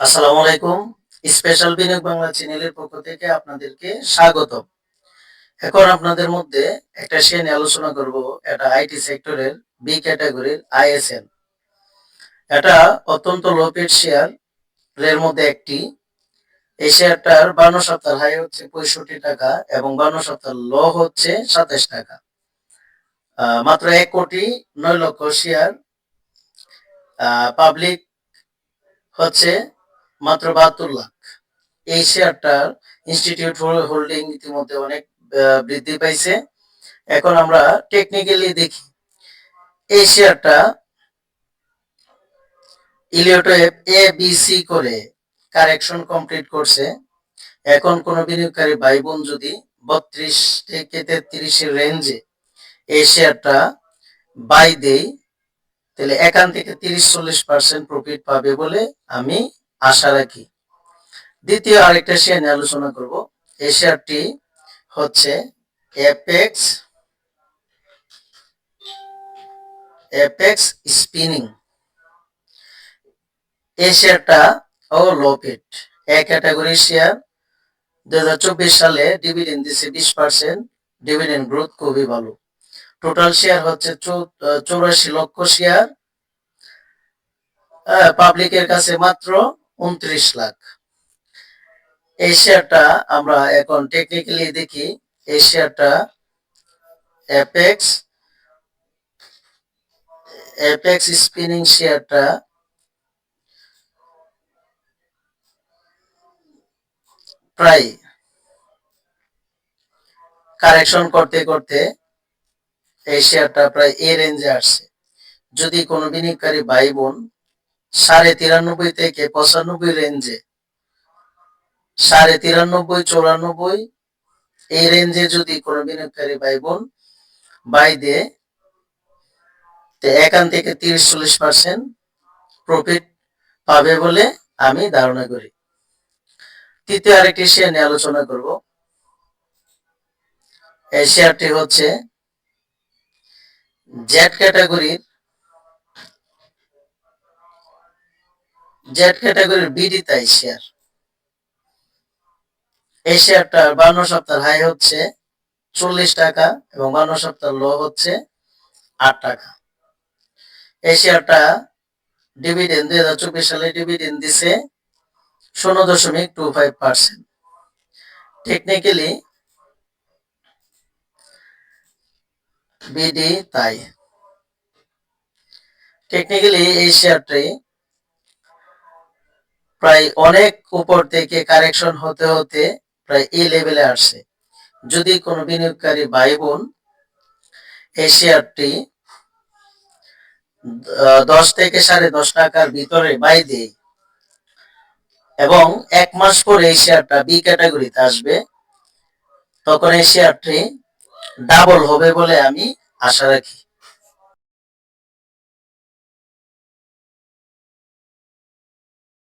আসসালামু আলাইকুম। স্পেশাল বিনিয়োগ বাংলা চ্যানেলের পক্ষ থেকে আপনাদেরকে স্বাগত এখন আপনাদের মধ্যে একটা নিয়ে আলোচনা করব। এটা আইটি সেক্টরের বি ক্যাটাগরির আইএসএন। এটা অত্যন্ত লো পেড শেয়ার। এর মধ্যে একটি। এই শেয়ারটার বান্ন সপ্তাহ হাই হচ্ছে পঁয়ষট্টি টাকা এবং বান্ন সপ্তাহ লো হচ্ছে সাতাশ টাকা। মাত্র এক কোটি নয় লক্ষ শেয়ার। পাবলিক হচ্ছে মাত্র বাহাত্তর লাখ। এই শেয়ারটার ইনস্টিটিউট হোল্ডিং ইতিমধ্যে অনেক বৃদ্ধি পাইছে। এখন আমরা টেকনিক্যালি দেখি। এই শেয়ারটা ইলিওটেপ এ বি সি করে কারেকশন কমপ্লিট করছে। এখন কোন বিনিয়োগকারী ভাই বোন যদি বত্রিশ থেকে তেত্রিশের রেঞ্জে এই শেয়ারটা বাই দেই তাহলে এখান থেকে তিরিশ, চল্লিশ পার্সেন্ট প্রফিট পাবে বলে আমি আশা রাখি। দ্বিতীয় আরেকটা শেয়ার নিয়ে আলোচনা করব। এই শেয়ারটি হচ্ছে অ্যাপেক্স অ্যাপেক্স স্পিনিং এই শেয়ারটা ও লোপেট এক ক্যাটাগরি শেয়ার দু হাজার চব্বিশ সালে ডিভিডেন্ড দিচ্ছে বিশ পার্সেন্ট ডিভিডেন্ড গ্রোথ খুবই ভালো। টোটাল শেয়ার হচ্ছে চৌরাশি লক্ষ শেয়ার পাবলিকের কাছে মাত্র উনত্রিশ লাখ। এই শেয়ারটা আমরা এখন টেকনিক্যালি দেখি, এই শেয়ারটা অ্যাপেক্স অ্যাপেক্স স্পিনিং শেয়ারটা প্রায় কারেকশন করতে করতে এই শেয়ারটা প্রায় এ রেঞ্জে আসছে। যদি কোনো বিনিয়োগকারী ভাই বোন সাড়ে তিরানব্বই থেকে পঁচানব্বই রেঞ্জে সাড়ে তিরানব্বই, চৌরানব্বই, এই রেঞ্জে যদি কোনো বিনিয়োগকারী ভাই বোন বাই তো এখান থেকে তিরিশ, চল্লিশ পার্সেন্ট প্রফিট পাবে বলে আমি ধারণা করি। তৃতীয় আরেকটি শেয়ার নিয়ে আলোচনা করব। এই শেয়ারটি হচ্ছে জেড ক্যাটাগরির জেড ক্যাটাগরির বিডি তাই শেয়ার এই শেয়ারটার বান্ন সপ্তাহ হাই হচ্ছে চল্লিশ টাকা এবং বান্ন সপ্তাহ লো হচ্ছে আট টাকা। এই শেয়ারটা ডিভিডেন্ড দুই হাজার চব্বিশ সালে ডিভিডেন্ড দিছে শূন্য দশমিক two five percent. Technically BD তাই। টেকনিক্যালি এই শেয়ারটি প্রায় অনেক উপর থেকে কারেকশন হতে হতে প্রায় এই লেভেলে আসছে। যদি কোনো বিনিয়োগকারী ভাই বোন এই শেয়ারটি দশ থেকে সাড়ে দশ টাকার ভিতরে বাই দেয় এবং এক মাস পরে এই শেয়ারটা বি ক্যাটাগরিতে আসবে, তখন এই শেয়ারটি ডাবল হবে বলে আমি আশা রাখি।